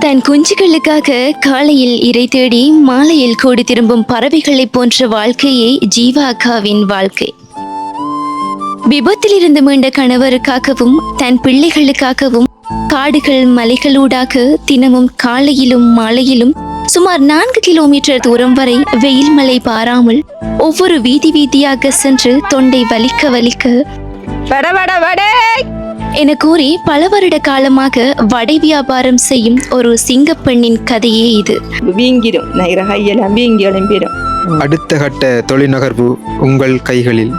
தன் குஞ்சுகளுக்காக காலையில் இரை தேடி மாலையில் கூடி திரும்பும் பறவைகளைப் போன்ற வாழ்க்கையே ஜீவா அக்காவின் வாழ்க்கை. விபத்திலிருந்து மீண்ட கணவருக்காகவும் தன் பிள்ளைகளுக்காகவும் காடுகள் மலைகளூடாக தினமும் காலையிலும் மாலையிலும் சுமார் நான்கு கிலோமீட்டர் தூரம் வரை வெயில் மழை பாராமல் ஒவ்வொரு வீதி வீதியாக சென்று தொண்டை வலிக்க வலிக்க என கூறி பல வருட காலமாக வடை வியாபாரம் செய்யும் ஒரு சிங்கப்பெண்ணின் கதையே இது. வீங்கிடும் நைர கையெல்லாம் வீங்கி எழும்பிடும் அடுத்த கட்ட தொழில்நகர்வு உங்கள் கைகளில்.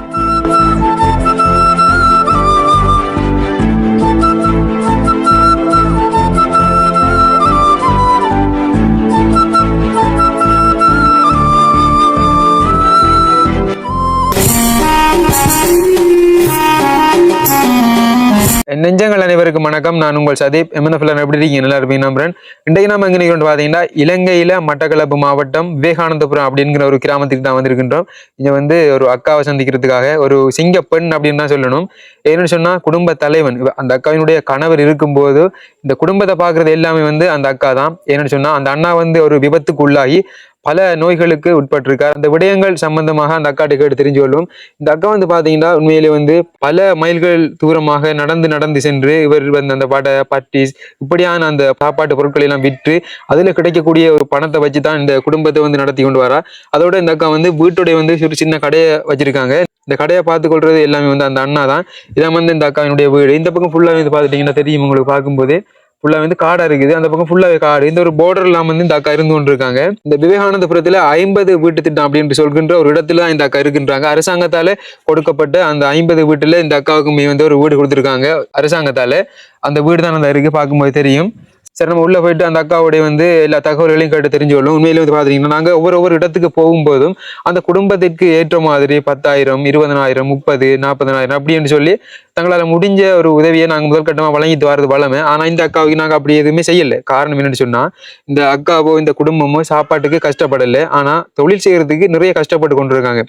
நெஞ்சங்கள் அனைவருக்கும் வணக்கம். நான் உங்கள் சதீப். எம்என்எஃப்ல எப்படி இருக்கீங்க? நல்லா இருப்பீங்க நம்புறேன். இன்றைக்கு நம்ம எங்கே நிற்கிறோம் பார்த்தீங்கன்னா இலங்கையில் மட்டக்களப்பு மாவட்டம் விவேகானந்தபுரம் அப்படிங்கிற ஒரு கிராமத்துக்கு தான் வந்திருக்கின்றோம். இங்கே வந்து ஒரு அக்காவை சந்திக்கிறதுக்காக ஒரு சிங்க பெண் அப்படின்னு தான் சொல்லணும். ஏன்னு சொன்னால் குடும்ப தலைவன் அந்த அக்காவினுடைய கணவர் இருக்கும்போது இந்த குடும்பத்தை பார்க்கறது எல்லாமே வந்து அந்த அக்கா தான். ஏன்னு சொன்னால் அந்த அண்ணா வந்து ஒரு விபத்துக்கு உள்ளாகி பல நோய்களுக்கு உட்பட்டிருக்கார். அந்த விடயங்கள் சம்பந்தமாக அந்த அக்காட்ட கேட்டு தெரிஞ்சு கொள்வோம் இந்த அக்கா வந்து பார்த்தீங்கன்னா உண்மையிலே வந்து பல மைல்கள் தூரமாக நடந்து நடந்து சென்று இவர் வந்து அந்த வடை பட்டிஸ் இப்படியான அந்த சாப்பாட்டு பொருட்களை எல்லாம் விற்று அதில் கிடைக்கக்கூடிய ஒரு பணத்தை வச்சு தான் இந்த குடும்பத்தை வந்து நடத்தி கொண்டு வரா அதோட இந்த அக்கா வந்து வீட்டுடைய வந்து ஒரு சின்ன கடையை வச்சிருக்காங்க. இந்த கடையை பார்த்து கொள்றது எல்லாமே வந்து அந்த அண்ணா தான் இதான் வந்து இந்த அக்காவினுடைய வீடு. இந்த பக்கம் ஃபுல்லாக வந்து பார்த்துட்டிங்கன்னா தெரியும் உங்களுக்கு பார்க்கும்போது. ஃபுல்லா வந்து காடா இருக்குது. அந்த பக்கம் ஃபுல்லாவே காடு. இந்த ஒரு போர்டர் எல்லாம் வந்து இந்த அக்கா இருந்து கொண்டிருக்காங்க. இந்த விவேகானந்தபுரத்துல ஐம்பது வீட்டு திட்டம் அப்படின்னு சொல்கின்ற ஒரு இடத்துல தான் இந்த அக்கா இருக்கின்றாங்க. அரசாங்கத்தால கொடுக்கப்பட்ட அந்த ஐம்பது வீட்டுல இந்த அக்காவுக்கு வந்து ஒரு வீடு கொடுத்துருக்காங்க. அரசாங்கத்தால. அந்த வீடு தான் அந்த இருக்கு பார்க்கும்போது தெரியும். சரி நம்ம உள்ளே போயிட்டு அந்த அக்காவுடைய வந்து எல்லா தகவல்களையும் கேட்டு தெரிஞ்சு கொள்ளும் உண்மையிலே வந்து பார்த்தீங்கன்னா நாங்கள் ஒவ்வொரு ஒவ்வொரு இடத்துக்கு போகும்போதும் அந்த குடும்பத்திற்கு ஏற்ற மாதிரி பத்தாயிரம் இருபதனாயிரம் முப்பது நாற்பதனாயிரம் அப்படின்னு சொல்லி தங்களால் முடிஞ்ச ஒரு உதவியை நாங்கள் முதல் கட்டமாக வழங்கிட்டு வரது வளமை. ஆனால் இந்த அக்காவுக்கு நாங்கள் அப்படி எதுவுமே செய்யலை. காரணம் என்னன்னு சொன்னால் இந்த அக்காவோ இந்த குடும்பமோ சாப்பாட்டுக்கு கஷ்டப்படலை. ஆனால் தொழில் செய்கிறதுக்கு நிறைய கஷ்டப்பட்டு கொண்டிருக்காங்க.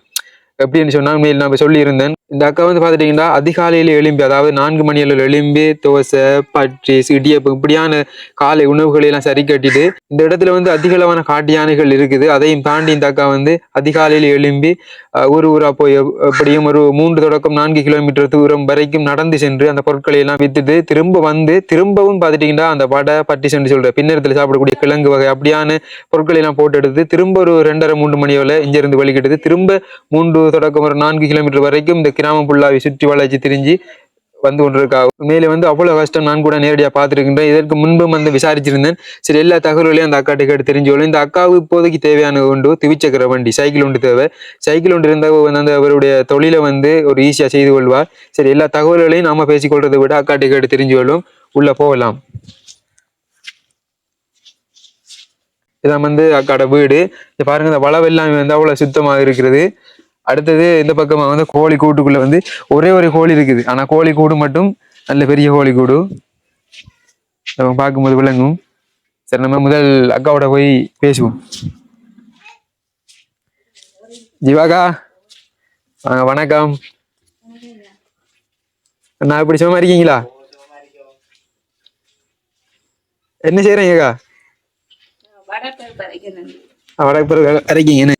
எப்படின்னு சொன்னால் உண்மையில் நான் சொல்லியிருந்தேன். இந்த அக்கா வந்து பார்த்துட்டிங்கன்னா அதிகாலையில் எழும்பி அதாவது நான்கு மணி அளவில் எழும்பி தோசை பட்ரிஸ் இடியப்பு இப்படியான காலை உணவுகளை எல்லாம் சரி கட்டிட்டு இந்த இடத்துல வந்து அதிகளவான காட்டு யானைகள் இருக்குது. அதையும் தாண்டி இந்த அக்கா வந்து அதிகாலையில் எழும்பி ஊர் ஊரா போய் எப்படியும் ஒரு மூன்று தொடக்கம் நான்கு கிலோமீட்டர் தூரம் வரைக்கும் நடந்து சென்று அந்த பொருட்களை எல்லாம் வித்துட்டு திரும்ப வந்து திரும்பவும் பார்த்துட்டிங்கன்னா அந்த வடை பட்டி சென்று சொல்ற பின்னரத்துல சாப்பிடக்கூடிய கிழங்கு வகை அப்படியான பொருட்களை எல்லாம் போட்டு எடுத்து திரும்ப ஒரு ரெண்டரை மூன்று மணி வரை இங்க இருந்து திரும்ப மூன்று தொடக்கம் ஒரு நான்கு கிலோமீட்டர் வரைக்கும் இந்த கிராம புல்லாவை சுற்றி வளர்ச்சி திரிஞ்சு வந்து கொண்டிருக்கா. மேலே வந்து அவ்வளவு கஷ்டம் நான் கூட நேரடியாக பார்த்துருக்கின்றேன். இதற்கு முன்பும் வந்து விசாரிச்சிருந்தேன். சரி எல்லா தகவல்களையும் அந்த அக்காட்டை கேட்டு தெரிஞ்சுக்கொள்ளும் இந்த அக்காவுக்கு இப்போதைக்கு தேவையான உண்டு திவிச்சக்கர வண்டி சைக்கிள் ஒன்று தேவை. சைக்கிள் ஒன்று இருந்தால் வந்து அந்த அவருடைய தொழிலை வந்து ஒரு ஈஸியாக செய்து கொள்வார். சரி எல்லா தகவல்களையும் நாம பேசிக்கொள்றதை விட அக்காட்டை கேட்டு தெரிஞ்சு உள்ளே உள்ள போகலாம். இதான் வந்து அக்காட வீடு. இது பாருங்க இந்த வளவு எல்லாமே வந்து அவ்வளவு சுத்தமாக இருக்கிறது. அடுத்தது இந்த பக்கமா வந்து கோழி கூட்டுக்குள்ள வந்து ஒரே ஒரு கோழி இருக்குது. ஆனா கோழி கூடு மட்டும் நல்ல பெரிய கோழி கூடு. நம்ம பார்க்கும்போது விளங்கும். சரி நம்ம முதல் அக்காவோட போய் பேசுவோம். ஜிவாக்கா வாங்க வணக்கம். நான் இப்படி சும்மா இருக்கீங்களா? என்ன செய்யறீங்கக்கா வடக்கு அரைக்கிங்க.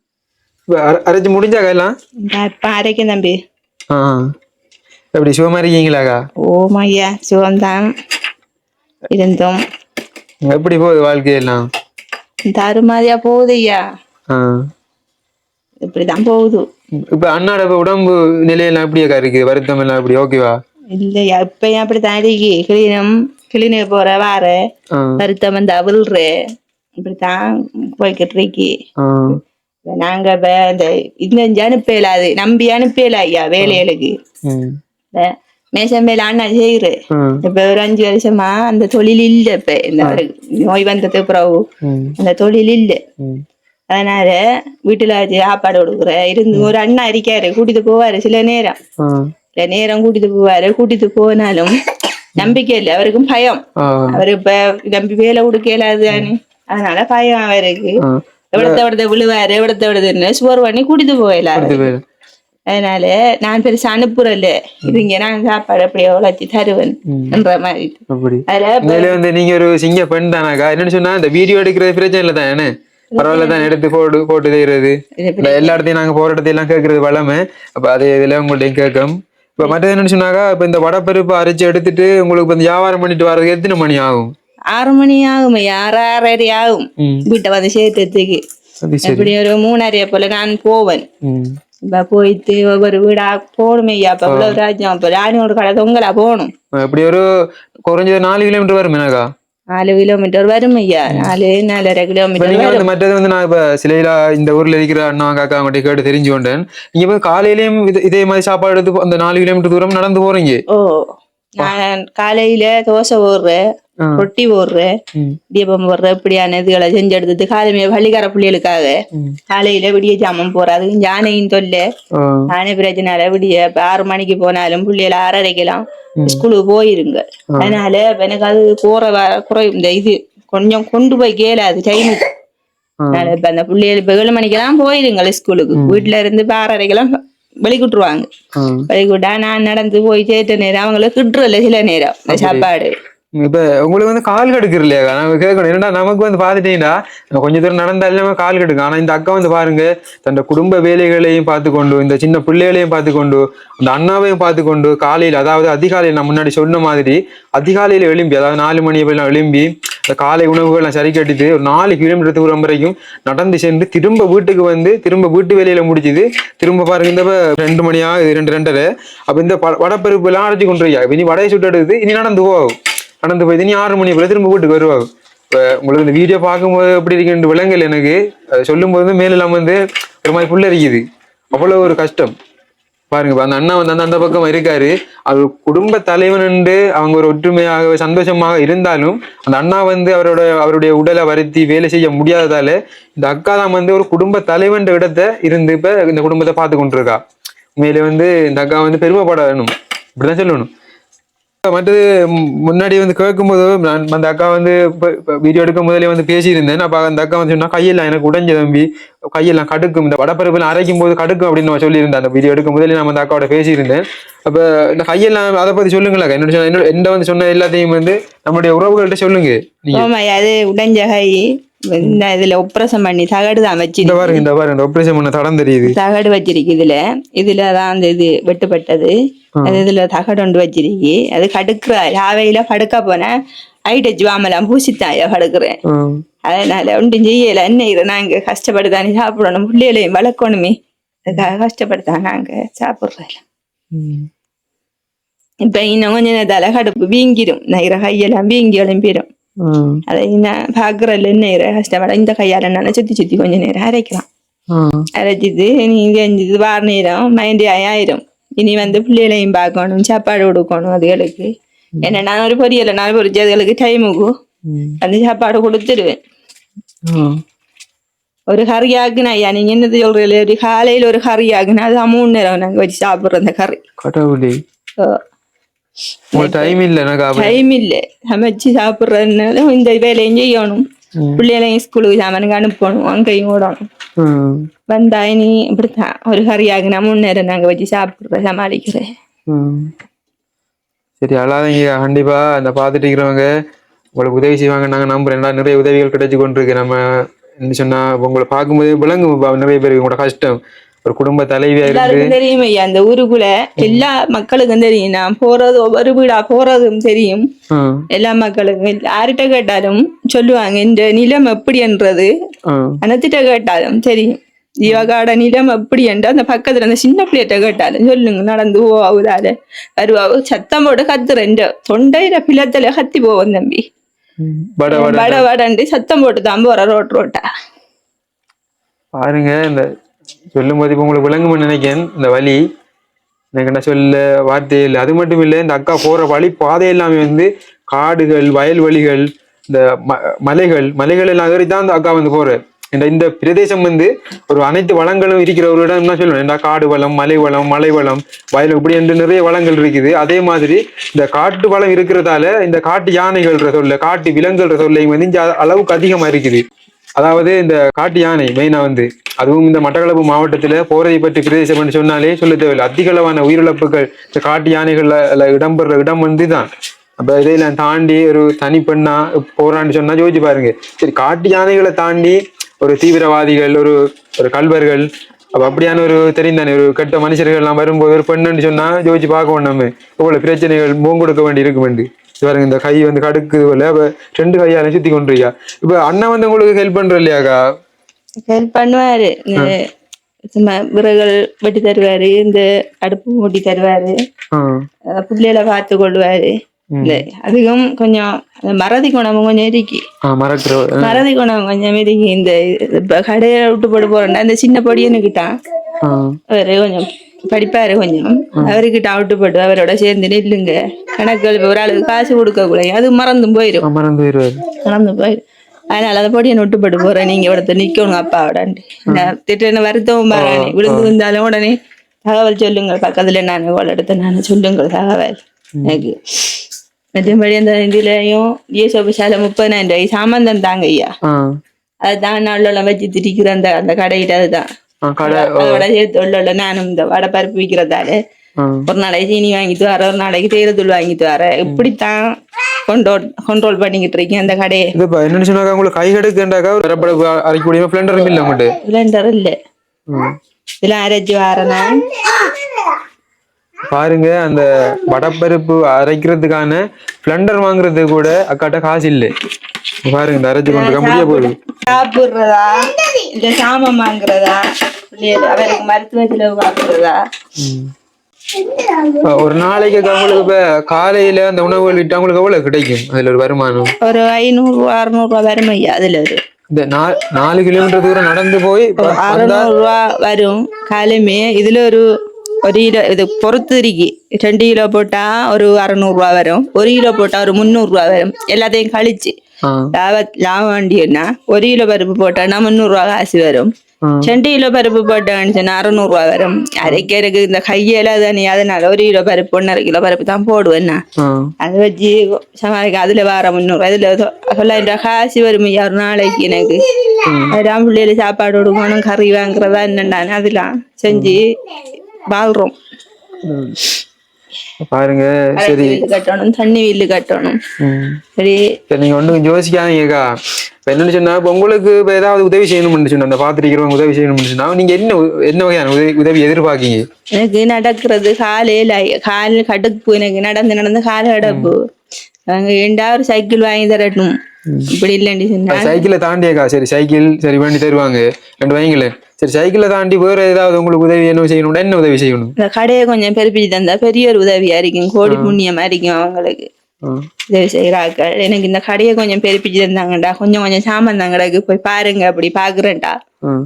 அரைச்சு முடிஞ்சாக்கா எல்லாம்? இப்ப அரைக்கும் தம்பி. ஆ எப்படி சுகமா இருக்கீங்களாக்கா? ஓம் ஐயா சுகம்தான். இருந்தோம். எப்படி போகுது வாழ்க்கையெல்லாம்? தருமாதிரியா போகுது ஐயா. ஆ. இப்படிதான் போகுது. இப்ப அண்ணாட உடம்பு நிலையெல்லாம் எப்படியாக்கா இருக்கு? வருத்தம் எல்லாம் எப்படி? ஓகேவா இல்லையா இப்ப அப்படித்தான் இருக்கு. கிளீனம் கிளீனுக்கு போற வார. வருத்தம் வந்து அவிழ்ற. இப்படித்தான் போய்கிட்டு இருக்கு. நாங்க இந்த இந்த அனுப்பலாது நம்பி அனுப்பல ஐயா வேலைகளுக்கு. மேசம் மேல அண்ணா செய்யுற. இப்ப ஒரு அஞ்சு வருஷமா அந்த தொழில் இல்ல இப்ப இந்த நோய் வந்தது பிறகு. அந்த தொழில் இல்ல. அதனால வீட்டுல சாப்பாடு கொடுக்குற இருந்து ஒரு அண்ணா இருக்காரு கூட்டிட்டு போவாரு சில நேரம். சில நேரம் கூட்டிட்டு போவாரு கூட்டிட்டு போனாலும் நம்பிக்கை இல்லை அவருக்கும் பயம். அவரு இப்ப நம்பி வேலை கொடுக்க அதனால பயம் அவருக்கு. எவ்வளத்த விடுத விழுவாரு எவ்வளத்த விடுதுன்னு சுவர் பண்ணி அடுத்து பேரு அதனால நான் பெருசா அனுப்புறல இதுங்க நான் சாப்பாடு அப்படியே உழைச்சி தருவேன் என்ற மாதிரி. அதுல வந்து நீங்க ஒரு சிங்க பெண் தானாக்கா என்னன்னு சொன்னா இந்த வீடியோ எடுக்கிறது பிரச்சனை இல்லை தான்? பரவாயில்ல தான் எடுத்து போட்டு போட்டு செய்யறது. எல்லா இடத்தையும் நாங்க போற இடத்தையெல்லாம் கேட்கறது வளமை. அப்ப அதே இதுல உங்கள்ட்டையும் கேட்கும். இப்ப மற்றது என்னன்னு சொன்னாக்கா இப்ப இந்த வடப்பருப்பு அரைச்சு எடுத்துட்டு உங்களுக்கு இந்த வியாபாரம் பண்ணிட்டு வர்றதுக்கு எத்தனை மணி ஆகும்? ஆறு மணி ஆகும் ஆறு ஆறரை ஆகும். வீட்டை வந்து சேர்த்ததுக்கு இப்படி ஒரு மூணரைய போல நான் போவேன். இப்ப போயிட்டு ஒவ்வொரு வீடா போகணும் ஐயா அப்ப இவ்வளவு ராஜ்யம் அப்ப ராணி ஒரு கடை தொங்கலா போகணும் இப்படி ஒரு குறைஞ்சது நாலு கிலோமீட்டர் வரும் எனக்கா நாலு கிலோமீட்டர் வரும் ஐயா நாலு நாலரை இப்ப கிலோமீட்டர் மற்றது வந்து நான் இப்ப சிலையில இந்த ஊர்ல இருக்கிற அண்ணா காக்கா மட்டும் கேட்டு தெரிஞ்சு கொண்டேன் நீங்க இப்ப காலையிலயும் இது- இதே மாதிரி சாப்பாடு எடுத்து அந்த நாலு கிலோமீட்டர் தூரம் நடந்து போறீங்க ஓ நான் காலையில தோசை போடுறேன் ஆ. ரொட்டி போடுறேன் ம். தீபம் போடுறேன் இப்படியான இதுகளை செஞ்சு எடுத்துட்டு காலையில பள்ளிக்கார பிள்ளைகளுக்காக. காலையில விடிய ஜாமம் போறது யானையும் தொல்லை ஆ. நானே பிரச்சனை விடிய ஆறு மணிக்கு போனாலும் பிள்ளைகளை ஆறரைக்கலாம் ஸ்கூலுக்கு போயிருங்க அதனால எனக்கு அது போற வர குறை இந்த இது கொஞ்சம் கொண்டு போய் கேளாது டைமுக்கு. அதனால இப்ப அந்த பிள்ளைகள் இப்ப ஏழு மணிக்கெல்லாம் போயிருங்க ஸ்கூலுக்கு வீட்டுல இருந்து ஆறரைக்கெல்லாம் வெளிக்கிட்டுருவாங்க. வெளிக்கிட்டா நான் நடந்து போய் சேர்த்த நேரம் அவங்களுக்கு கிட்டுறல சில நேரம். இந்த சாப்பாடு. இப்ப உங்களுக்கு வந்து கால் கடுக்குற இல்லையா நம்ம கேட்கணும். என்னடா நமக்கு வந்து பாத்துட்டீங்கன்னா கொஞ்ச தூரம் நடந்தாலும் நம்ம கால் கடுக்கும். ஆனா இந்த அக்கா வந்து பாருங்க தன் குடும்ப வேலைகளையும் பார்த்து கொண்டு இந்த சின்ன பிள்ளைகளையும் பார்த்து கொண்டு அந்த அண்ணாவையும் பார்த்து கொண்டு காலையில் அதாவது அதிகாலையில் நான் முன்னாடி சொன்ன மாதிரி அதிகாலையில எழும்பி அதாவது நாலு மணி எல்லாம் எழும்பி இந்த காலை உணவுகள்லாம் சரி கட்டிட்டு ஒரு நாலு கிலோமீட்டர் தூரம் வரைக்கும் நடந்து சென்று திரும்ப வீட்டுக்கு வந்து திரும்ப வீட்டு வேலையில முடிச்சுது திரும்ப பாருங்க இந்த ரெண்டு மணியா இது ரெண்டு ரெண்டரை. அப்ப இந்த வடப்பருப்பு எல்லாம் அரைச்சு கொண்டு இனி வடையை சுட்டு எடுத்து இனி நடந்து போகும் நடந்து போய் இனி ஆறு மணி போல திரும்ப வீட்டுக்கு வருவாங்க. இப்போ உங்களுக்கு இந்த வீடியோ பார்க்கும்போது எப்படி இருக்குன்னு விலங்கல் எனக்கு. அது சொல்லும்போது மேலெல்லாம் வந்து ஒரு மாதிரி புல்லரிக்குது. அவ்வளவு ஒரு கஷ்டம். பாருங்க அந்த அண்ணா வந்து அந்த அந்த பக்கம் இருக்காரு. அவர் குடும்ப தலைவன் அவங்க ஒரு ஒற்றுமையாக சந்தோஷமாக இருந்தாலும் அந்த அண்ணா வந்து அவரோட அவருடைய உடலை வருத்தி வேலை செய்ய முடியாததால இந்த அக்கா தான் வந்து ஒரு குடும்ப தலைவன் இடத்தை இருந்து இப்ப இந்த குடும்பத்தை பார்த்து கொண்டிருக்கா. உண்மையிலே வந்து இந்த அக்கா வந்து பெருமைப்பட வேணும். இப்படிதான் சொல்லணும். மற்றது முன்னாடி வந்து கேட்கும்போது நான் அந்த அக்கா வந்து வீடியோ எடுக்கும் முதலே வந்து பேசியிருந்தேன். அப்ப அந்த அக்கா வந்து சொன்னா கையெல்லாம் எனக்கு உடைஞ்ச தம்பி. கையெல்லாம் கடுக்கும். இந்த வடப்பருப்புலாம் அரைக்கும் போது கடுக்கும் அப்படின்னு நான் சொல்லியிருந்தேன். அந்த வீடியோ எடுக்கும் முதலே நான் அந்த அக்காவோட பேசியிருந்தேன். அப்ப இந்த கையெல்லாம் அதை பத்தி சொல்லுங்களேன் என்னோட சொன்ன- என்ன வந்து சொன்ன எல்லாத்தையும் வந்து நம்மளுடைய உறவுகள்கிட்ட சொல்லுங்க. அது உடைஞ்ச கை இந்த இதுல ஒப்ரசம் பண்ணி தகடு தான் இந்த வச்சிருக்கு. பாருங்க இந்த பாருங்க இந்த ஆபரேஷன் பண்ண தடம் தெரியுது. தகடு வச்சிருக்கு இதுல. இதுல தான் அந்த இது வெட்டுப்பட்டது. அது இதுல தகடு ஒன்று வச்சிருக்கு. அது கடுக்குற. ராவையில படுக்க போனா ஐட்டச்சு வாமலாம் பூசித்தாய படுக்கிறேன். அதனால ஒன்றும் செய்யல. என்ன இது? நாங்க கஷ்டப்பட்டு தானே சாப்பிடணும். பிள்ளைகளையும் வளர்க்கணுமே. அதுக்காக கஷ்டப்பட்டு நாங்க. சாப்பிடுறோம். இப்ப இன்னும் கொஞ்ச நேரத்தால கடுப்பு வீங்கிரும். நைகிற கையெல்லாம் வீங்கி எழும்பிடும். அதை நான் பாக்குறல என்ன கஷ்டப்பட. இந்த கையால நான் சுத்தி சுத்தி கொஞ்ச நேரம் அரைக்கலாம். அரைச்சிட்டு நீ செஞ்சது வார நேரம் மைண்ட் ஆயிரும். இனி வந்து பிள்ளைகளையும் பார்க்கணும் சாப்பாடு கொடுக்கணும் அதுகளுக்கு என்ன நான் ஒரு பொரியலை நான் பொரிச்சு அதுகளுக்கு டைமுக்கு ம். வந்து சாப்பாடு கொடுத்துருவேன். ஒரு கறி ஆக்குனா ஐயா நீங்க என்னது சொல்றீங்க ஒரு காலையில ஒரு கறி ஆகுனா அது மூணு நேரம் நாங்க வச்சு சாப்பிடுறோம் அந்த கறி கடவுளே டைம் இல்லை டைம் இல்லை சமைச்சு சாப்பிடுறதுனால இந்த வேலையும் செய்யணும். பிள்ளைகளையும் ஸ்கூலுக்கு சாமானுக்கு அனுப்பணும் அங்கேயும் ஓடணும். வந்தா இனி இப்படித்தான் ஒரு மூணு நேரம் நாங்க வச்சு சாப்பிடுறோம் சமாளிக்கிறேன். சரி அழாதீங்க கண்டிப்பா அந்த பார்த்துட்டு இருக்கிறவங்க உங்களுக்கு உதவி செய்வாங்க நாங்க நம்புறேன் ஏன்னா நிறைய உதவிகள் கிடைச்சு கொண்டிருக்கு நம்ம என்ன சொன்னா உங்களை பார்க்கும்போது விளங்கும் நிறைய பேருக்கு உங்களோட கஷ்டம் ஒரு குடும்ப தலைவியா எல்லாருக்கும் தெரியும் ஐயா அந்த ஊருக்குள்ள எல்லா மக்களுக்கும் தெரியும். நான் போறது ஒவ்வொரு வீடா போறதும் தெரியும். எல்லா மக்களுக்கும். யார்கிட்ட கேட்டாலும் சொல்லுவாங்க இந்த நிலம் எப்படின்றது அனத்திட்ட கேட்டாலும் தெரியும். இவகாட நிலம் எப்படி என்று அந்த பக்கத்துல அந்த சின்ன பிள்ளைகிட்ட கேட்டாலும் சொல்லுங்க நடந்து போவாவுதால வருவாவு சத்தம் போட்டு கத்துறேன் தொண்டையில பிளத்துல கத்தி போவோம் தம்பி. வட வடண்டு சத்தம் போட்டு தான் போற ரோட் ரோட்டா. பாருங்க இந்த சொல்லும் போது இப்போ உங்களுக்கு விளங்கும்னு நினைக்கிறேன் இந்த வழி எனக்கு என்ன சொல்ல வார்த்தை இல்லை. அது மட்டும் இல்லை இந்த அக்கா போற வழி பாதை எல்லாமே வந்து காடுகள் வயல்வெளிகள் இந்த ம- மலைகள் மலைகள் எல்லாம் ஏறி தான் அந்த அக்கா வந்து போற. இந்த இந்த பிரதேசம் வந்து ஒரு அனைத்து வளங்களும் இருக்கிற ஒரு இடம் என்ன சொல்லணும் இந்த காடு வளம் மலை வளம் மலை வளம் வயல் இப்படி என்று நிறைய வளங்கள் இருக்குது. அதே மாதிரி இந்த காட்டு வளம் இருக்கிறதால இந்த காட்டு யானைகள்ன்ற சொல்ல காட்டு விலங்குகள்ன்ற சொல்லையும் வந்து இந்த அளவுக்கு அதிகமா இருக்குது. அதாவது இந்த காட்டு யானை மெயினா வந்து. அதுவும் இந்த மட்டக்களப்பு மாவட்டத்தில் போரை பற்றி பிரதேசம் பண்ணி சொன்னாலே சொல்ல தேவையில்லை. அதிகளவான உயிரிழப்புகள் இந்த காட்டு யானைகள்ல அதுல இடம்பெற இடம் வந்து தான் அப்ப இதையெல்லாம் தாண்டி ஒரு தனி பெண்ணா போரான்னு சொன்னா யோசிச்சு பாருங்க. சரி காட்டு யானைகளை தாண்டி ஒரு தீவிரவாதிகள் ஒரு ஒரு கல்வர்கள் அப்ப அப்படியான ஒரு தெரிந்தானே ஒரு கெட்ட மனுஷர்கள் எல்லாம் வரும்போது ஒரு பெண்ணுன்னு சொன்னா யோசிச்சு பார்க்கணும் நம்ம இவ்வளவு பிரச்சனைகள் மூங்கொடுக்க வேண்டி இருக்கு வேண்டி பாருங்க இந்த கை வந்து கடுக்குது போல. ரெண்டு கையால சுத்தி கொண்டிருக்கா. இப்ப அண்ணன் வந்து உங்களுக்கு ஹெல்ப் பண்ற இல்லையாக்கா? ஹெல்ப் பண்ணுவாரு. சும்மா விறகுகள் வெட்டி தருவாரு இந்த அடுப்பு மூட்டி தருவாரு. பிள்ளைகளை பார்த்து கொள்வாரு அதிகம் கொஞ்சம் மறதி குணமும் கொஞ்சம் இருக்கு. மறதி குணம் கொஞ்சம் இருக்கு. இந்த கடையை விட்டு போட்டு போறேன்டா. இந்த சின்ன பொடியனுக்கிட்டான் ஆ. அவரு கொஞ்சம் படிப்பாரு கொஞ்சம். அவருக்கு டவுட்டு அவரோட சேர்ந்து நில்லுங்க. கணக்குகள் ஒரு ஆளுக்கு காசு கொடுக்க கூடாது அது மறந்து போயிரும். மறந்து போயிடுவாரு. மறந்து போயிடும் அதனால அதை போட்டு ஒட்டுப்பட்டு போறேன். நீங்க ஒருத்தர் நிக்கணும் அப்பா உடனே திட்டு வருத்தவும் பாருங்க விழுந்து வந்தாலும் உடனே தகவல் சொல்லுங்க பக்கத்துல நானு கோல் எடுத்து நான் சொல்லுங்கள். தகவல். எனக்கு மற்றபடி அந்த இதுலயும் யோசோபிசால முப்பதாயிரம் ரூபாய். சாமந்தம் தாங்க ஐயா அதுதான் நாளெல்லாம் வச்சு திரிக்கிற அந்த அந்த கடையிட்டு அதுதான். உள்ள நானும் இந்த வடை பருப்பு விற்கிறதால. ஒரு நாளைக்கு சீனி வாங்கிட்டு வர ஒரு நாளைக்கு தேயிலத்தூள் வாங்கிட்டு வர இப்படித்தான் கண்ட்ரோல் கண்ட்ரோல் பண்ணிக்கிட்டு இருக்கேன் அந்த கடையை இது இப்ப என்னன்னு சொன்னாக்கா உங்களுக்கு கை கடுக்குண்டாக்கா வரப்பட அரைக்கூடிய பிளண்டர் இல்ல உங்கள்கிட்ட சிலிண்டர் இல்ல இதெல்லாம் அரைச்சி வரேன் பாருங்க அந்த வடப்பருப்பு அரைக்கிறதுக்கான பிளண்டர் வாங்குறதுக்கு கூட அக்காட்ட காசு இல்லை. பாருங்க இந்த அரைச்சு கொண்டு முடிய போகுது. சாப்பிடுறதா? இல்ல சாமான் வாங்குறதா அவருக்கு மருத்துவ செலவு வாங்குறதா? ஒரு நாளைக்கு உங்களுக்கு இப்ப காலையில அந்த உணவுகள் விட்டு உங்களுக்கு எவ்வளவு கிடைக்கும்? அதுல ஒரு வருமானம்? ஒரு ஐநூறு அறுநூறு ரூபா வரும் அதுல ஒரு. இந்த நாலு கிலோமீட்டர் தூரம் நடந்து போய் அறுநூறு ரூபா வரும் காலையுமே இதுல ஒரு ஒரு கிலோ இது பொறுத்து இருக்கு. ரெண்டு கிலோ போட்டா ஒரு அறுநூறு ரூபா வரும். ஒரு கிலோ போட்டா ஒரு முந்நூறு ரூபா வரும். எல்லாத்தையும் கழிச்சு லாப லாபம் வேண்டியன்னா ஒரு கிலோ பருப்பு போட்டோன்னா முந்நூறு ரூபா காசு வரும். ரெண்டு கிலோ பருப்பு போட்டோன்னு சொன்னா அறுநூறு ரூபா வரும் அரைக்கிறதுக்கு இந்த கையில தானே அதனால ஒரு கிலோ பருப்பு ஒன்றரை கிலோ பருப்பு தான் போடுவேன் நான். ஆ. அதை வச்சு சமாளிக்க அதுல வர முந்நூறு அதுல தொள்ளாயிரம் ரூபாய் காசு வரும் ஒரு நாளைக்கு எனக்கு. அதான் பிள்ளைகள் சாப்பாடு கொடுக்கணும் கறி வாங்குறதா என்னண்டானே அதெல்லாம் செஞ்சு வாழ்றோம். பாருங்க சரி. கட்டணும் தண்ணி வீடு கட்டணும். சரி. நீங்க ஒன்றும் யோசிக்காதீங்கக்கா இப்ப என்னன்னு சொன்னா உங்களுக்கு இப்ப ஏதாவது உதவி செய்யணும்னு சொன்னா அந்த பாத்திரிக்கிறவங்க உதவி செய்யணும்னு சொன்னா நீங்க என்ன என்ன வகையான உதவி உதவி எதிர்பார்க்கீங்க? எனக்கு நடக்கிறது காலையில கால் கடுப்பு எனக்கு நடந்து நடந்து கால் கடப்பு ஏண்டா ஒரு சைக்கிள் வாங்கி தரட்டும்? இப்படி இல்லைன்னு சொன்னா. சைக்கிளை தாண்டியக்கா. சரி சைக்கிள் சரி பண்ணி தருவாங்க. ரெண்டு வைங்களேன் சரி சைக்கிளை தாண்டி வேற ஏதாவது உங்களுக்கு உதவி என்ன செய்யணும்னா என்ன உதவி செய்யணும்? இந்த கடையை கொஞ்சம் பெருப்பிச்சு தந்தா பெரிய ஒரு உதவியா இருக்கும். கோடி புண்ணியமா இருக்கும் அவங்களுக்கு. உதவி செய்யறாக்கள் எனக்கு இந்த கடையை கொஞ்சம் பெருப்பிச்சு தந்தாங்கடா. கொஞ்சம் கொஞ்சம் சாமான் தாங்கடாக்கு போய் பாருங்க அப்படி பாக்குறேன்டா.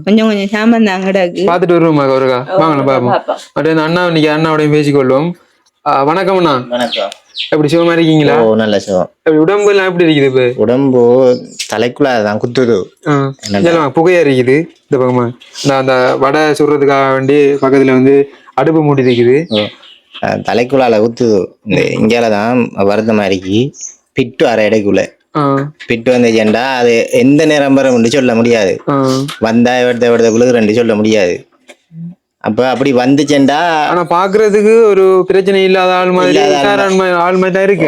கொஞ்சம் கொஞ்சம் சாமான் தாங்கடாக்கு பார்த்துட்டு வருவோமா ஒருக்கா. வாங்கலாம் பாப்போம். அப்படியே அந்த அண்ணா இன்னைக்கு அண்ணாவோடையும் பேசிக்கொள்வோம். வணக்கம் அண்ணா. வணக்கம். எப்படி சிவமா இருக்கீங்களா? ஓ நல்ல சிவம். உடம்பு எல்லாம் எப்படி இருக்குது இப்ப? உடம்பு தலைக்குள்ள தான் குத்துது. ஆ. இதெல்லாம் புகையா இருக்குது? இந்த பக்கமா. இந்த அந்த வடை சுடுறதுக்காக வேண்டி பக்கத்துல வந்து அடுப்பு மூடி இருக்குது. தலைக்குள்ளால குத்துது. இந்த இங்கால தான் வருத்தமா இருக்கு. பிட்டு அரை இடைக்குள்ள. பிட்டு வந்துச்சுண்டா அது எந்த நேரம் வரும் சொல்ல முடியாது. வந்தா எடுத்த எடுத்த குளிர் சொல்ல முடியாது. அப்ப அப்படி வந்துச்சுண்டா. ஆனா பாக்குறதுக்கு ஒரு பிரச்சனை இல்லாத ஆள் மாதிரி ஆள் மாதிரி. தான் இருக்கு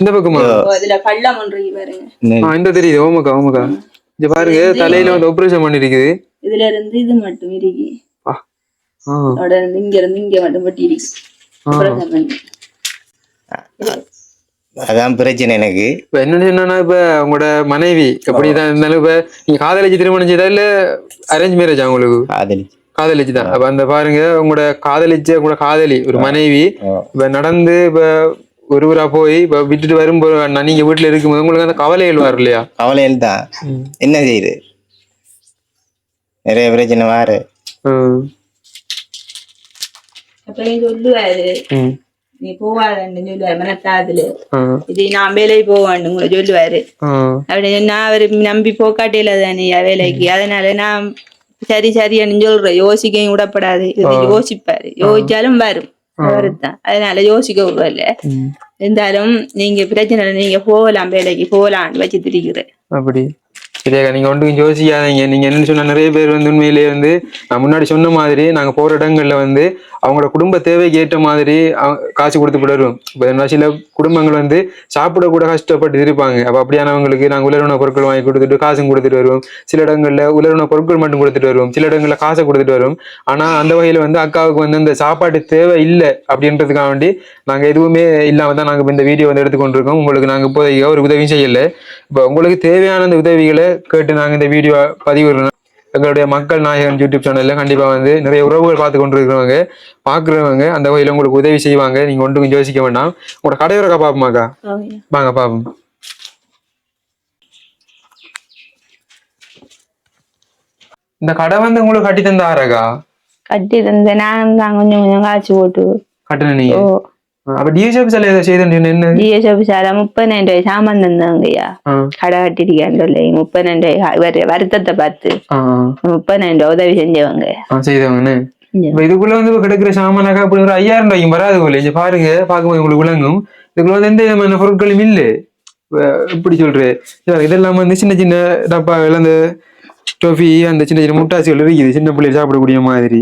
இந்த பக்கமா அதுல பள்ளம் ஒன்று இருக்கு பாருங்க. ஆ, இந்த தெரியுது ஓமக்கா ஓமக்கா. இங்க பாருங்க தலையில வந்து ஆபரேஷன் பண்ணிருக்குது. இதுல இருந்து இது மட்டும் இருக்கு. இங்க இருந்து இங்க மட்டும் பட்டி இருக்கு? அதான் பிரச்சனை எனக்கு. இப்ப என்னன்னு சொன்னா இப்ப உங்களோட மனைவி எப்படிதான் இருந்தாலும் இப்ப நீங்க காதலிச்சு திருமணம் செய்தா இல்ல அரேஞ்ச் மேரேஜா உங்களுக்கு? காதலி காதலிச்சு தான். அப்ப அந்த பாருங்க உங்களோட காதலிச்ச உங்களோட காதலி ஒரு மனைவி. இப்ப நடந்து இப்ப ஒரு ஊரா போய் இப்ப விட்டுட்டு வரும்போது நான் நீங்க வீட்டுல இருக்கும்போது உங்களுக்கு அந்த கவலைகள் வரும் இல்லையா? கவலையில் தான். என்ன செய்யுது? நிறைய பிரச்சனை வாரு ம். நீ போவாதன்னு சொல்லுவாரு மனத்தாதுல. இது நான் வேலைக்கு போவான்னு சொல்லுவாரு. அப்படி நான் அவரு நம்பி போக்காட்டில தானே வேலைக்கு அதனால நான் சரி சரின்னு சொல்றேன் யோசிக்கவும் விடப்படாது யோசிப்பாரு யோசிச்சாலும் வரும் அவருதான் அதனால யோசிக்க விடல இருந்தாலும் நீங்க பிரச்சனை நீங்க போகலாம் வேலைக்கு போகலாம்னு வச்சு திரிக்கிறேன் அப்படி இல்லையா நீங்க ஒன்றுக்கும் யோசிக்காதீங்க. நீங்க என்ன சொன்ன நிறைய பேர் வந்து உண்மையிலேயே வந்து நான் முன்னாடி சொன்ன மாதிரி நாங்க போற இடங்கள்ல வந்து அவங்களோட குடும்ப தேவைக்கு ஏற்ற மாதிரி காசு கொடுத்து விடுறோம். இப்போ சில குடும்பங்கள் வந்து சாப்பிட கூட கஷ்டப்பட்டு இருப்பாங்க. அப்ப அப்படியானவங்களுக்கு நாங்க உலருண பொருட்கள் வாங்கி கொடுத்துட்டு காசும் கொடுத்துட்டு வருவோம். சில இடங்கள்ல உலருண பொருட்கள் மட்டும் கொடுத்துட்டு வருவோம். சில இடங்கள்ல காசை கொடுத்துட்டு வரும் ஆனா அந்த வகையில வந்து அக்காவுக்கு வந்து அந்த சாப்பாடு தேவை இல்லை அப்படின்றதுக்காக வேண்டி நாங்க எதுவுமே இல்லாம தான் நாங்க இந்த வீடியோ வந்து எடுத்துக்கொண்டிருக்கோம். உங்களுக்கு நாங்க இப்போதைக்கு ஒரு உதவியும் செய்யல. இப்போ உங்களுக்கு தேவையான அந்த உதவிகளை கேட்டு நாங்க இந்த வீடியோ பதிவிடுறோம் எங்களுடைய மக்கள் நாயகன் யூடியூப் சேனல்ல கண்டிப்பா வந்து நிறைய உறவுகள் பார்த்து கொண்டிருக்கிறவங்க பாக்குறவங்க அந்த வகையில உங்களுக்கு உதவி செய்வாங்க. நீங்க ஒன்றுக்கும் யோசிக்க வேண்டாம். உங்களோட கடையோரக்கா பாப்போமாக்கா வாங்க பாப்போம் இந்த கடை வந்து உங்களுக்கு கட்டி தந்த ஆறக்கா கட்டி தந்த நான் தான் கொஞ்சம் கொஞ்சம் காய்ச்சி போட்டு கட்டுன நீங்க? அப்ப டிஎஸ்எஃப் சில ஏதோ செய்து என்ன ஜிஎஸ் ஆஃபீஸால முப்பதாயிரம் ரூபாய் சாமான் தந்தாங்கய்யா கடை கட்டிருக்கேன் சொல்லி முப்பதாயிரம் ரூபாய் வரு- வருத்தத்தை பார்த்து முப்பதாயிரம் ரூபாய் உதவி செஞ்சவங்க செய்தவங்கன்னு இப்ப இதுக்குள்ள வந்து கிடைக்கிற சாமானாக்கா அப்படி ஒரு ஐயாயிரம் ரூபாய்க்கு வராது போல இங்க பாருங்க பார்க்கும்போது உங்களுக்கு விளங்கும் இதுக்குள்ள வந்து எந்த விதமான பொருட்களும் இல்ல இப்ப எப்படி சொல்றது இதா- இதெல்லாம் வந்து சின்ன சின்ன டப்பாவில் அந்த டொஃபி அந்த சின்ன சின்ன முட்டாசிகள் இருக்குது சின்ன பிள்ளைகள் சாப்பிடக்கூடிய மாதிரி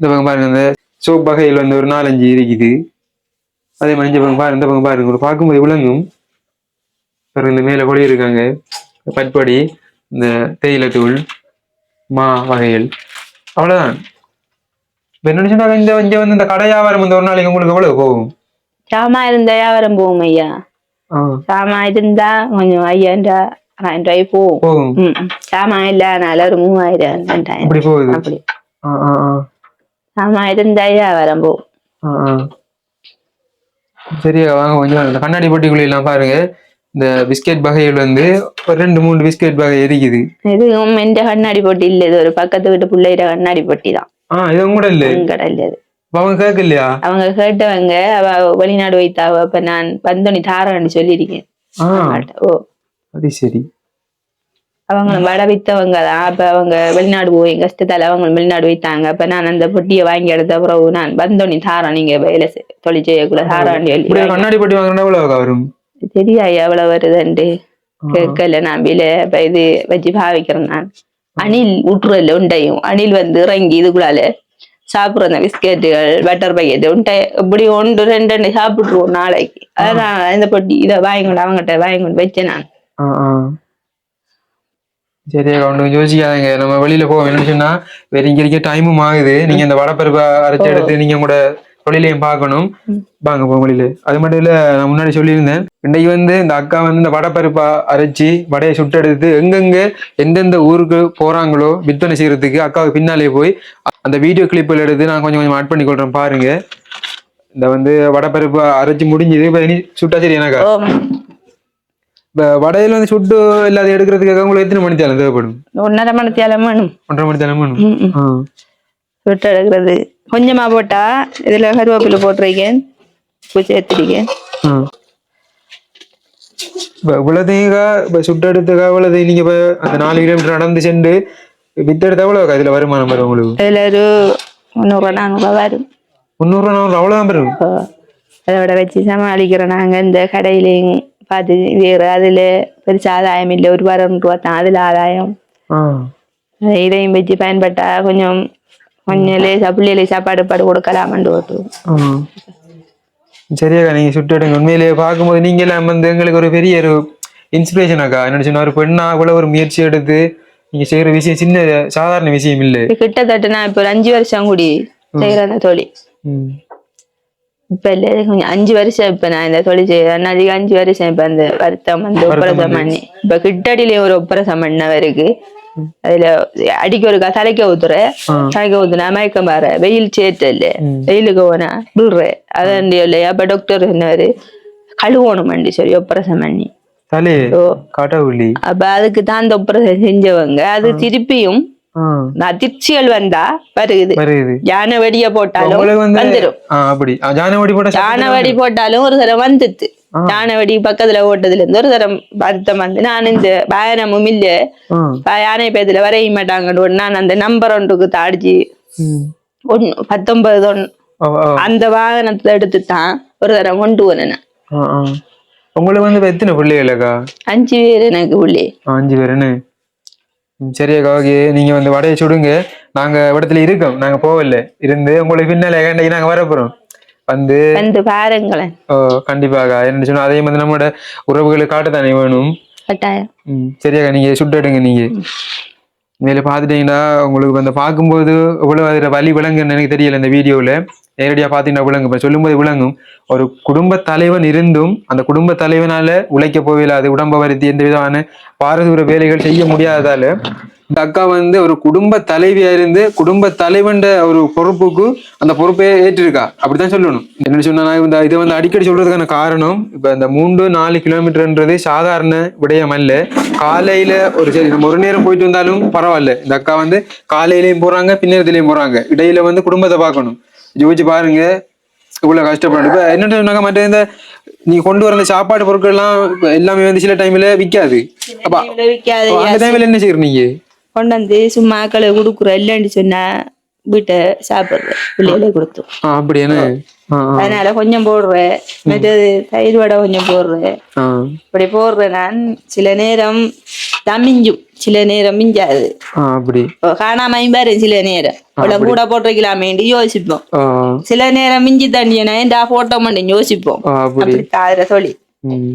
இந்த பக்கம் பாருங்க அந்த சோப் வகையில் வந்து ஒரு நாலஞ்சு இருக்குது அதே மாதிரி இந்த பக்கம் பாருங்க இந்த பக்கம் பாருங்க பார்க்கும்போது விளங்கும். பாருங்க இந்த மேல கொடி இருக்காங்க. பட்படி இந்த தேயிலை தூள் மா வகைகள். அவ்வளவுதான். இப்ப என்ன சொன்னாங்க? இந்த இங்க வந்து இந்த கடை வியாபாரம் வந்து ஒரு நாளைக்கு உங்களுக்கு எவ்வளவு போகும்? சாமான் இருந்தா வியாபாரம் போகும் ஐயா. ஆ, சாமான் இருந்தா கொஞ்சம் ஐயாயிரம் ரூபாய் போகும். போகும். ம், ம். சாமான் இல்லனால ஒரு மூவாயிரம் ரெண்டாயிரம். அப்படி போகுது. அப்படி. ஆ, ஆ, ஆ, சாமான் இருந்தா வியாபாரம் போகும் ஆ, ஆ. சரியா வாங்க கொஞ்சம் இந்த கண்ணாடி பொட்டிக்குள்ள எல்லாம் பாருங்க இந்த பிஸ்கெட் வகைகள் வந்து ஒரு ரெண்டு மூணு பிஸ்கெட் வகை இருக்குது இதுவும் எந்த கண்ணாடி போட்டி இல்ல இது ஒரு பக்கத்து வீட்டு பிள்ளைகிட்ட கண்ணாடி போட்டி தான் ஆ இது கூட இல்ல கடல் அது அப்ப அவங்க கேட்க இல்லையா அவங்க கேட்டவங்க அவ வெளிநாடு வைத்தாவ அப்ப நான் வந்தோனி தாரன்னு சொல்லியிருக்கேன். ஓ அது சரி அவங்க வட வித்தவங்க தான். அப்ப அவங்க வெளிநாடு போய் கஷ்டத்தால அவங்க வெளிநாடு வைத்தாங்க. அப்ப நான் அந்த பொட்டியை வாங்கி எடுத்த பிறகு நான் வந்தோனி தாரேன் நீங்க வேலை தொழில் இப்படி சொல்லி. கண்ணாடி பொட்டி வாங்கினா வரும் தெரியா எவ்வளவு வருதுன்ட்டு. கேட்கல நான் இப்ப இது வச்சு பாவிக்கிறேன் நான். அணில் விட்டுறல உண்டையும். அணில் வந்து இறங்கி இதுக்குள்ளால சாப்பிடுற அந்த பிஸ்கெட்டுகள் பட்டர் பாக்கெட் உண்டை. இப்படி ஒன்று ரெண்டு ரெண்டு சாப்பிட்டுருவோம் நாளைக்கு. அதான் இந்த பொட்டி இதை வாங்கி அவங்ககிட்ட வாங்கி கொண்டு வச்சேன் நான். சரி ஒன்றும் யோசிக்காதீங்க. நம்ம வெளியில போவோம். என்ன சொன்னா வேற இங்க இருக்க டைமும் ஆகுது நீங்க இந்த வடப்பருப்பை அரைச்சு எடுத்து நீங்க கூட தொழிலையும் பார்க்கணும். வாங்க போவோம் வெளியில. அது மட்டும் இல்ல நான் முன்னாடி சொல்லியிருந்தேன். இன்னைக்கு வந்து இந்த அக்கா வந்து இந்த வடப்பருப்பை அரைச்சி வடையை சுட்டெடுத்து எங்கெங்க எந்தெந்த ஊருக்கு போறாங்களோ விற்பனை செய்யறதுக்கு அக்காவுக்கு பின்னாலே போய் அந்த வீடியோ கிளிப்புகள் எடுத்து நான் கொஞ்சம் கொஞ்சம் ஆட் பண்ணி கொள்றேன் பாருங்க. இந்த வந்து வடப்பருப்பு அரைச்சு முடிஞ்சது. இப்ப இனி சுட்டா சரி எனக்கா வடையில வந்து சுட்டு இல்லாத எடுக்கிறதுக்காக உங்களுக்கு எத்தனை மணி தேவை தேவைப்படும்? ஒன்னரை மணி தேலம் வேணும். ஒன்றரை மணி தேவை வேணும். சுட்டு எடுக்கிறது. கொஞ்சமா போட்டா இதுல கருவேப்பிலை போட்டிருக்கேன். உப்பு சேர்த்திருக்கேன். ஆ. இப்ப சுட்டு எடுத்துக்கா இவ்வளவு நீங்க இப்ப அந்த நாலு கிலோமீட்டர் நடந்து சென்று வித்தெடுத்தா எவ்வளவு இதுல வருமானம் வரும் உங்களுக்கு? இதுல ஒரு முந்நூறுவா நானூறுவா வரும். முந்நூறு ரூபா நானூறு அவ்வளவுதான் வரும்? அதோட வச்சு சமாளிக்கிறோம் நாங்க இந்த கடையிலையும். பார்த்து வேறு அதுல பெருசா ஆதாயம் இல்லை. ஒரு வாரம் ரூபா தான் அதுல ஆதாயம். இதையும் வச்சு பயன்பட்டா கொஞ்சம் கொஞ்சம் லேசா பிள்ளைகளை சாப்பாடு பாடு கொடுக்கலாமண்டு ஓட்டு ஆ. சரியாக்கா நீங்க சுட்டு எடுங்க. உண்மையிலேயே பார்க்கும்போது நீங்க எல்லாம் வந்து எங்களுக்கு ஒரு பெரிய ஒரு இன்ஸ்பிரேஷன் அக்கா. என்ன சொன்னா ஒரு பெண்ணா இவ்வளவு ஒரு முயற்சி எடுத்து நீங்க செய்யற விஷயம் சின்ன சாதாரண விஷயம் இல்லை. கிட்டத்தட்ட நான் இப்போ ஒரு அஞ்சு வருஷம் கூடி செய்யற அந்த தொழில். ம். இப்ப இல்ல கொஞ்சம் அஞ்சு வருஷம் இப்ப நான் இந்த தொழில் செய்யறேன் அதிகம் அஞ்சு வருஷம் இப்ப அந்த வருத்தம் வந்து ஒப்பரசம் பண்ணி. இப்ப கிட்டடியிலே ஒரு ஒப்பரசம் பண்ணவருக்கு. அதுல அடிக்க ஒரு தலைக்க ஊத்துற தலைக்க ஊத்துனா மயக்கம் பாரு. வெயில் இல்ல வெயிலுக்கு போனா விடுற அதான் இல்லையா அப்ப டாக்டர் சொன்னாரு கழுவணும் ஒப்பரசம் பண்ணி. தலே ஓ. காட்டாவுள்ளி அப்ப அதுக்கு தான் அந்த ஒப்பரசம் செஞ்சவங்க. அது திருப்பியும் அதிர்ச்சிகள் வந்தா வருகுது. வருது யானை வெடிய போட்டாலும் உங்களுக்கு வந்து வந்துரும். ஆ, அப்படி. ஆ, ஜானவடி போட்ட சத்தம் யானை வெடி போட்டாலும் ஒரு தரம் வந்துச்சு யானை வெடி பக்கத்துல ஓட்டதுல இருந்து ஒரு தரம் வருத்தம் வந்து. நான் இந்த பயணமும் இல்ல. யானை பேத்துல வரைய மாட்டாங்கன்னு நான் அந்த நம்பர் ஒன்றுக்கு தாடிச்சு. ஒன்னு பத்தொன்பது ஒன்னு. அந்த வாகனத்தை எடுத்து தான் ஒரு தரம் கொண்டு போனேன். உங்களுக்கு வந்து எத்தனை பிள்ளைகளக்கா அஞ்சு பேர் எனக்கு உள்ளே. அஞ்சு பேருன்னு சரி ஓகே நீங்க வந்து வடையை சுடுங்க. நாங்க இடத்துல இருக்கோம். நாங்க போகல இருந்து உங்களுக்கு பின்னால கண்டைக்கு நாங்க வர போறோம் வந்து வந்து பாருங்களேன். ஓ, கண்டிப்பாக. என்ன சொன்னா அதே மாதிரி நம்மளோட உறவுகளை காட்டத்தானே வேணும்? கட்டாயம். ம் சரியாக்கா நீங்க சுட்டெடுங்க நீங்க. மேல பாத்துட்டீங்கன்னா உங்களுக்கு வந்து பார்க்கும்போது இவ்வளவு அதுல வலி விளங்குன்னு எனக்கு தெரியல இந்த வீடியோல நேரடியாக பார்த்தீங்கன்னா விளங்கும். இப்போ சொல்லும்போது விளங்கும். ஒரு குடும்ப தலைவன் இருந்தும் அந்த குடும்ப தலைவனால உழைக்க போகலாது உடம்ப வருத்தி எந்த விதமான பாரதூர வேலைகள் செய்ய முடியாததால இந்த அக்கா வந்து ஒரு குடும்ப தலைவியா இருந்து குடும்ப தலைவன்ற ஒரு பொறுப்புக்கு அந்த பொறுப்பை ஏற்றிருக்கா. அப்படித்தான் சொல்லணும். என்ன சொன்னா இந்த இதை வந்து அடிக்கடி சொல்றதுக்கான காரணம் இப்ப இந்த மூன்று நாலு கிலோமீட்டர்ன்றது சாதாரண விடயம் அல்ல. காலையில ஒரு சரி நம்ம ஒரு நேரம் போயிட்டு வந்தாலும் பரவாயில்ல. இந்த அக்கா வந்து காலையிலயும் போறாங்க பின்னேரத்திலயும் போறாங்க. இடையில வந்து குடும்பத்தை பார்க்கணும். யோசிச்சு பாருங்க. இவ்வளவு கஷ்டப்படும் இப்ப என்ன சொன்னாங்க மற்ற இந்த நீ கொண்டு வர சாப்பாடு பொருட்கள் எல்லாம் எல்லாமே வந்து சில டைம்ல விக்காது. அப்ப அந்த டைம்ல என்ன செய்யற நீங்க? கொண்டு வந்து சும்மா ஆக்களை கொடுக்குறோம் இல்லைன்னு சொன்னா வீட்டை சாப்பிடுறேன் பிள்ளைகளை ஆ, அதனால கொஞ்சம் போடுறேன். மற்றது தயிர் வடை கொஞ்சம் போடுறேன். ஆ. இப்படி போடுறேன் நான் சில நேரம் தான் மிஞ்சும் சில நேரம் மிஞ்சாது. ஆ, அப்படி. இப்போ காணாமையும் பாரு சில நேரம். இவ்வளோ கூட போட்டிருக்கலாமேண்டி யோசிப்போம். சில நேரம் மிஞ்சி தண்டியனா ஏன்டா போட்டோ மட்டும் யோசிப்போம். அப்படி. தார சொல்லி. ம்.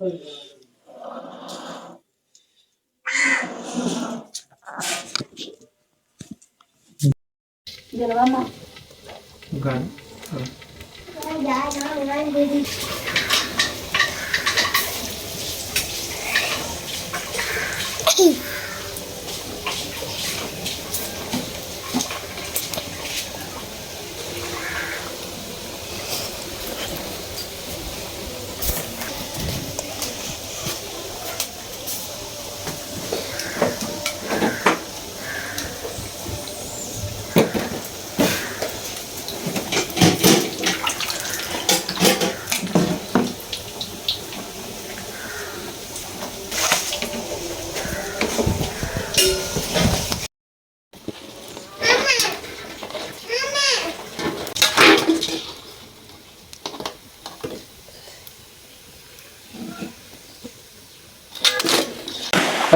ம், சரியா சரியா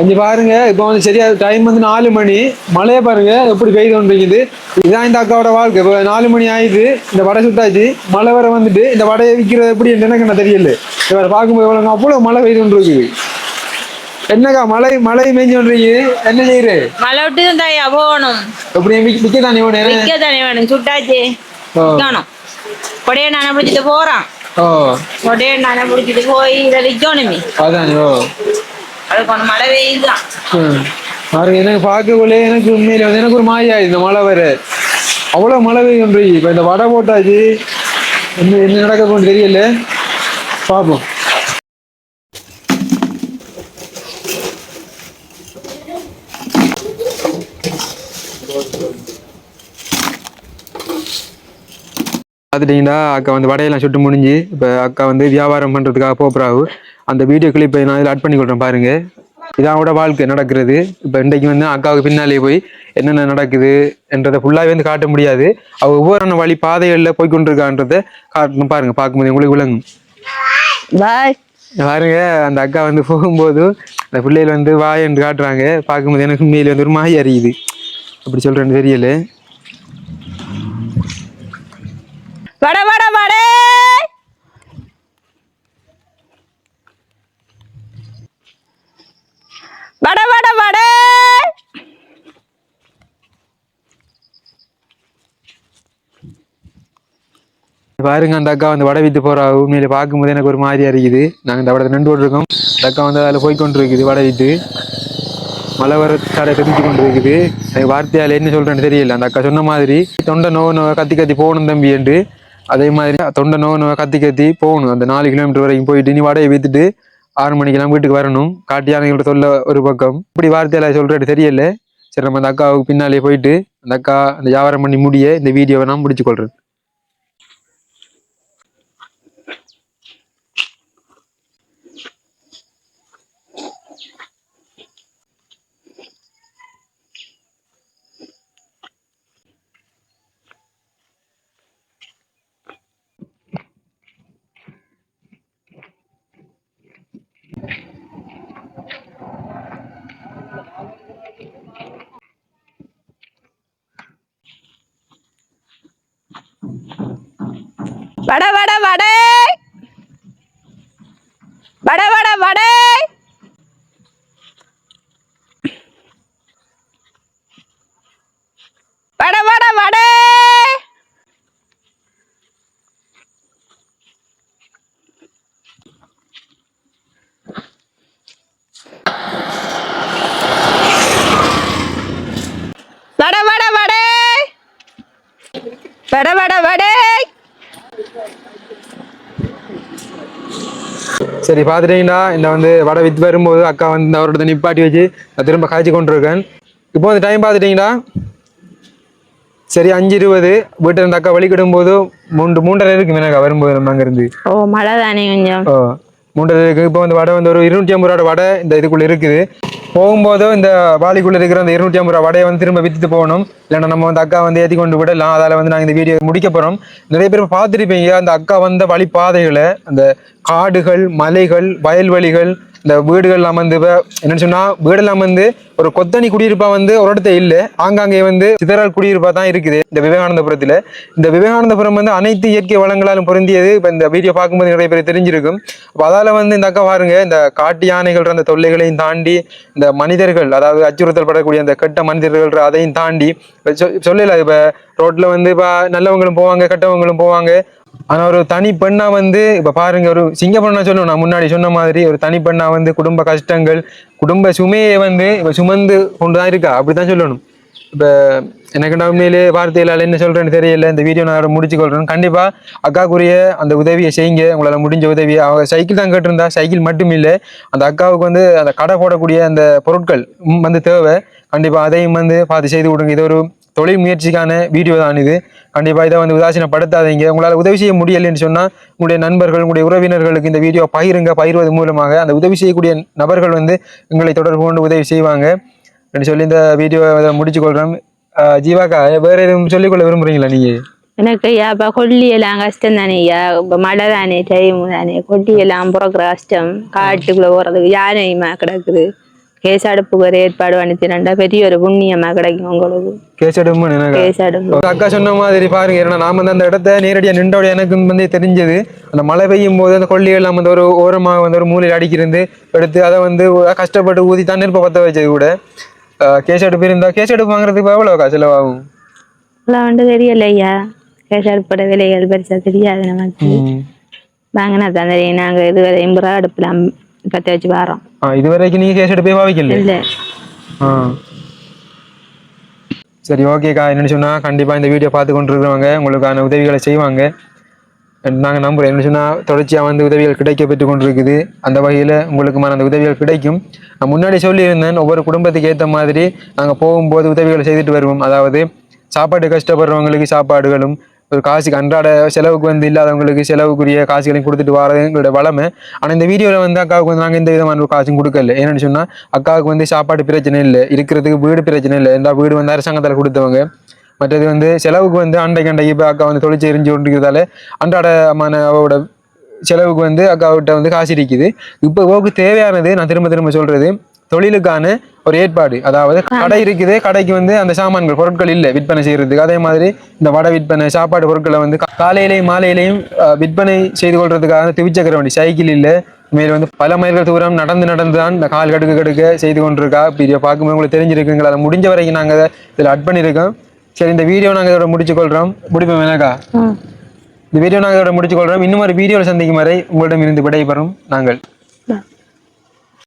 கொஞ்சம் பாருங்க இப்போ வந்து சரியா டைம் வந்து நாலு மணி. மழையை பாருங்க எப்படி பெய்து கொண்டிருக்குது. இதான் இந்த அக்காவோட வாழ்க்கை. இப்போ நாலு மணி ஆயிடுது இந்த வடை சுட்டாச்சு. மழை வர வந்துட்டு இந்த வடையை விற்கிறது எப்படி எனக்கு என்ன தெரியல. இவரை பார்க்கும்போது எவ்வளோ அவ்வளோ மழை பெய்து கொண்டிருக்குது. என்னக்கா மழை மழை மேய்ஞ்சு கொண்டிருக்குது. என்ன செய்யுது? மழை விட்டு தாயா போகணும். எப்படி விற்க தானே வேணும் விற்க தானே வேணும். சுட்டாச்சு. கொடைய நானே பிடிச்சிட்டு போறான். ஓ. கொடைய நானே பிடிச்சிட்டு போய் இதை விற்கணுமே. அதானே ஓ. அதுக்கு ஒன்று மழை பெய்யுதான் பாருங்க எனக்கு பார்க்கக்குள்ளே எனக்கு உண்மையில வந்து எனக்கு ஒரு மாயா இந்த மழை வர அவ்வளோ மழை பெய்யும் இப்போ இந்த வடை போட்டாச்சு. என்ன என்ன நடக்க போகுதுன்னு தெரியல. பார்ப்போம். பார்த்துட்டீங்கன்னா அக்கா வந்து வடையெல்லாம் சுட்டு முடிஞ்சு இப்போ அக்கா வந்து வியாபாரம் பண்ணுறதுக்காக போகிறாவு அந்த வீடியோ கிளிப்பை நான் இதில் ஆட் பண்ணி கொடுறேன் பாருங்க. இதான் அவட வாழ்க்கை நடக்கிறது. இப்போ இன்றைக்கு வந்து அக்காவுக்கு பின்னாலே போய் என்னென்ன நடக்குது என்றதை ஃபுல்லாகவே வந்து காட்ட முடியாது. அவ ஒவ்வொரு வழி பாதைகளில் போய் கொண்டிருக்கான்றதை காட்டணும் பாருங்க பார்க்கும்போது உங்களுக்கு விளங்கும். பாருங்க அந்த அக்கா வந்து போகும்போது அந்த பிள்ளைகள் வந்து வாய் என்று காட்டுறாங்க. பார்க்கும்போது எனக்கு உண்மையில வந்து ஒரு மாய் அறியுது. அப்படி சொல்றேன்னு தெரியல. வட வட வடே. வட வட வட. பாருங்க அந்த அக்கா வந்து வடை வித்து போறா. உண்மையில பார்க்கும்போது எனக்கு ஒரு மாதிரி இருக்குது நாங்கள் இந்த வடத்தை நின்று போட்டுருக்கோம். அந்த அக்கா வந்து அதில் போய் கொண்டு இருக்குது வடை வித்து. மழை வர தடை தெரிஞ்சு கொண்டு இருக்குது எனக்கு வார்த்தையால் என்ன சொல்றேன்னு தெரியல. அந்த அக்கா சொன்ன மாதிரி தொண்டை நோவு நோவை கத்தி கத்தி போகணும் தம்பி என்று. அதே மாதிரி தொண்டை நோவு நோவை கத்தி கத்தி போகணும். அந்த நாலு கிலோமீட்டர் வரைக்கும் போயிட்டு நீ வடையை வித்துட்டு ஆறு மணிக்கெல்லாம் வீட்டுக்கு வரணும். காட்டியானவங்கள்ட்ட சொல்ல ஒரு பக்கம். இப்படி வார்த்தையால சொல்றது தெரியல. சரி நம்ம அந்த அக்காவுக்கு பின்னாலே போயிட்டு அந்த அக்கா அந்த வியாபாரம் பண்ணி முடிய இந்த வீடியோவை நான் முடிச்சு கொள்றேன் வட வட வடை. வட வட வடை. வட வட வடை. வட வட வடை. வட வட வடை. சரி பார்த்துட்டீங்கன்னா இந்த வந்து வடை வித்து வரும்போது அக்கா வந்து இந்த அவரோட நிப்பாட்டி வச்சு நான் திரும்ப காய்ச்சி கொண்டு இருக்கேன் இப்போ வந்து டைம் பார்த்துட்டீங்களா? சரி அஞ்சு இருபது. வீட்டில் இருந்து அக்கா வழிகிடும் போது மூன்று மூன்றரை இருக்கு எனக்கு வரும்போது நம்ம அங்கேருந்து. ஓ மழை தானே கொஞ்சம்? ஓ மூன்றரை இருக்குது இப்போ இந்த வடை வந்து ஒரு இருநூற்றி ஐம்பது ரூபா வடை இந்த இதுக்குள்ளே இருக்குது. போகும்போதோ இந்த வாலிக்குள்ளே இருக்கிற அந்த இருநூற்றி ஐம்பது ரூபா வடையை வந்து திரும்ப விற்றுட்டு போகணும். இல்லைன்னா நம்ம வந்து அக்கா வந்து ஏற்றி கொண்டு விடலாம். அதால் வந்து நாங்கள் இந்த வீடியோ முடிக்க போகிறோம் நிறைய பேர் பார்த்துருப்பீங்க. அந்த அக்கா வந்த வழிப்பாதைகளை அந்த காடுகள் மலைகள் வயல்வெளிகள் இந்த வீடுகள்லாம் வந்து இப்போ என்னன்னு சொன்னா வீடெல்லாம் வந்து ஒரு கொத்தனி குடியிருப்பா வந்து ஒரு இடத்த இல்லை. ஆங்காங்கே வந்து சிதறால் குடியிருப்பா தான் இருக்குது இந்த விவேகானந்தபுரத்துல. இந்த விவேகானந்தபுரம் வந்து அனைத்து இயற்கை வளங்களாலும் பொருந்தியது. இப்போ இந்த வீடியோ பார்க்கும்போது நிறைய பேர் தெரிஞ்சிருக்கும். அப்போ அதால வந்து இந்த அக்கா பாருங்க இந்த காட்டு யானைகள் அந்த தொல்லைகளையும் தாண்டி இந்த மனிதர்கள் அதாவது அச்சுறுத்தல் படக்கூடிய அந்த கெட்ட மனிதர்கள் அதையும் தாண்டி சொ- சொல்லல இப்ப ரோட்ல வந்து இப்ப நல்லவங்களும் போவாங்க கெட்டவங்களும் போவாங்க. ஆனா ஒரு தனி பெண்ணா வந்து இப்ப பாருங்க ஒரு சிங்க பெண்ணாக சொல்லணும். நான் முன்னாடி சொன்ன மாதிரி ஒரு தனி பெண்ணா வந்து குடும்ப கஷ்டங்கள் குடும்ப சுமையை வந்து இப்ப சுமந்து கொண்டுதான் இருக்கா? அப்படித்தான் சொல்லணும். இப்ப எனக்கு நான் உண்மையிலே வார்த்தையிலால என்ன சொல்றேன்னு தெரியல. இந்த வீடியோ நான் முடிச்சு கொள்றேன் கண்டிப்பா அக்காக்குரிய அந்த உதவியை செய்யுங்க. உங்களால முடிஞ்ச உதவியை. அவங்க சைக்கிள் தான் கேட்டிருந்தா சைக்கிள் மட்டும் இல்லை. அந்த அக்காவுக்கு வந்து அந்த கடை போடக்கூடிய அந்த பொருட்கள் வந்து தேவை. கண்டிப்பா அதையும் வந்து பார்த்து செய்து கொடுங்க. இது ஒரு தொழில் முயற்சிக்கான வீடியோ தான் இது. கண்டிப்பாக இதை வந்து உதாசீனப்படுத்தாதீங்க. உங்களால் உதவி செய்ய முடியலைன்னு சொன்னால் உங்களுடைய நண்பர்கள் உங்களுடைய உறவினர்களுக்கு இந்த வீடியோ பகிருங்க பகிர்வது மூலமாக. அந்த உதவி செய்யக்கூடிய நபர்கள் வந்து எங்களை தொடர்பு கொண்டு உதவி செய்வாங்க. என்று சொல்லி இந்த வீடியோ முடிச்சு கொள்கிறோம் ஜீவாக்கா வேற எதுவும் சொல்லிக்கொள்ள விரும்புறீங்களா நீங்கள் எனக்கு ஐயா இப்போ கொல்லியெல்லாம் கஷ்டம் தானே ஐயா இப்போ மழை தானே டைம் தானே கொல்லியெல்லாம் பிறக்கிற கஷ்டம். காட்டுக்குள்ளே போகிறதுக்கு யானையுமா கிடக்குது? ஒரு ஏற்பாடு பண்ணி திரண்டா பெரிய ஒரு புண்ணியமா கிடைக்கும் உங்களுக்கு அடுப்பு ஒரு அக்கா சொன்ன மாதிரி பாருங்க ஏன்னா நாம அந்த இடத்த நேரடியாக நின்றோட எனக்கு வந்து தெரிஞ்சது அந்த மழை பெய்யும் போது அந்த கொல்லிகள் வந்து ஒரு ஓரமாக வந்து ஒரு மூலையில் அடிக்கிறது எடுத்து அதை வந்து கஷ்டப்பட்டு ஊதி தான் நெருப்பை பற்ற வச்சது கூட கேஸ் அடுப்பு இருந்தா கேஸ் அடுப்பு வாங்குறதுக்கு எவ்வளோ செலவாகும் எல்லாம் வந்து தெரியல ஐயா கேஸ் அடுப்போட விலைகள் பெருசா தெரியாது நமக்கு வாங்கினா தான் தெரியும் நாங்கள் இதுவரை எண்பது ரூபா அடுப்பில் பற்ற வச்சு வரோம் ஆ இது வரைக்கும் நீங்க கேஸ் அடுப்பே பாவிக்கல இல்லை சரி ஓகேக்கா என்னன்னு சொன்னா கண்டிப்பா இந்த வீடியோ பார்த்து கொண்டு இருக்கிறவங்க உங்களுக்கான உதவிகளை செய்வாங்க நாங்க நம்புறோம் என்ன சொன்னா தொடர்ச்சியா வந்து உதவிகள் கிடைக்க பெற்று கொண்டிருக்குது அந்த வகையில உங்களுக்குமான அந்த உதவிகள் கிடைக்கும் நான் முன்னாடி சொல்லியிருந்தேன் ஒவ்வொரு குடும்பத்துக்கு ஏத்த மாதிரி நாங்க போகும்போது உதவிகளை செய்துட்டு வருவோம் அதாவது சாப்பாடு கஷ்டப்படுறவங்களுக்கு சாப்பாடுகளும் ஒரு காசுக்கு அன்றாட செலவுக்கு வந்து இல்லாதவங்களுக்கு செலவுக்குரிய காசுகளையும் கொடுத்துட்டு வரது எங்களோட வளமை. ஆனால் இந்த வீடியோவில் வந்து அக்காவுக்கு வந்து நாங்கள் எந்த விதமான ஒரு காசும் கொடுக்கல. என்னன்னு சொன்னால் அக்காவுக்கு வந்து சாப்பாடு பிரச்சனை இல்லை இருக்கிறதுக்கு வீடு பிரச்சனை இல்லை. இந்த வீடு வந்து அரசாங்கத்தில் கொடுத்தவங்க. மற்றது வந்து செலவுக்கு வந்து அண்டை அண்டைக்கு இப்போ அக்கா வந்து தொழிற்சி எரிஞ்சு கொண்டிருக்கிறதால அன்றாடமான அவரோட செலவுக்கு வந்து அக்காவிட்ட வந்து காசு இருக்குது இப்போ ஓக்கு தேவையானது நான் திரும்ப திரும்ப சொல்கிறது தொழிலுக்கான ஒரு ஏற்பாடு. அதாவது கடை இருக்குது கடைக்கு வந்து அந்த சாமான்கள் பொருட்கள் இல்லை விற்பனை செய்யறதுக்கு. அதே மாதிரி இந்த வடை விற்பனை சாப்பாடு பொருட்களை வந்து காலையிலையும் மாலையிலையும் விற்பனை செய்து கொள்றதுக்காக திவிச்சக்கர வண்டி சைக்கிள் இல்லை. மேல் வந்து பல மைல்கள் தூரம் நடந்து நடந்து தான் இந்த கால் கடுக்க கடுக்க செய்து கொண்டிருக்கா. வீடியோ பார்க்கும்போது உங்களுக்கு தெரிஞ்சிருக்குங்களா? அதை முடிஞ்ச வரைக்கும் நாங்கள் இதில் அட் பண்ணியிருக்கோம். சரி இந்த வீடியோ நாங்கள் இதோட முடிச்சுக்கொள்கிறோம் முடிப்போம் எனக்கா இந்த வீடியோ நாங்கள் இதோட முடிச்சுக்கொள்கிறோம் இன்னும் ஒரு வீடியோவில் சந்திக்கும் வரை உங்களிடம் இருந்து விடைபெறும் நாங்கள்.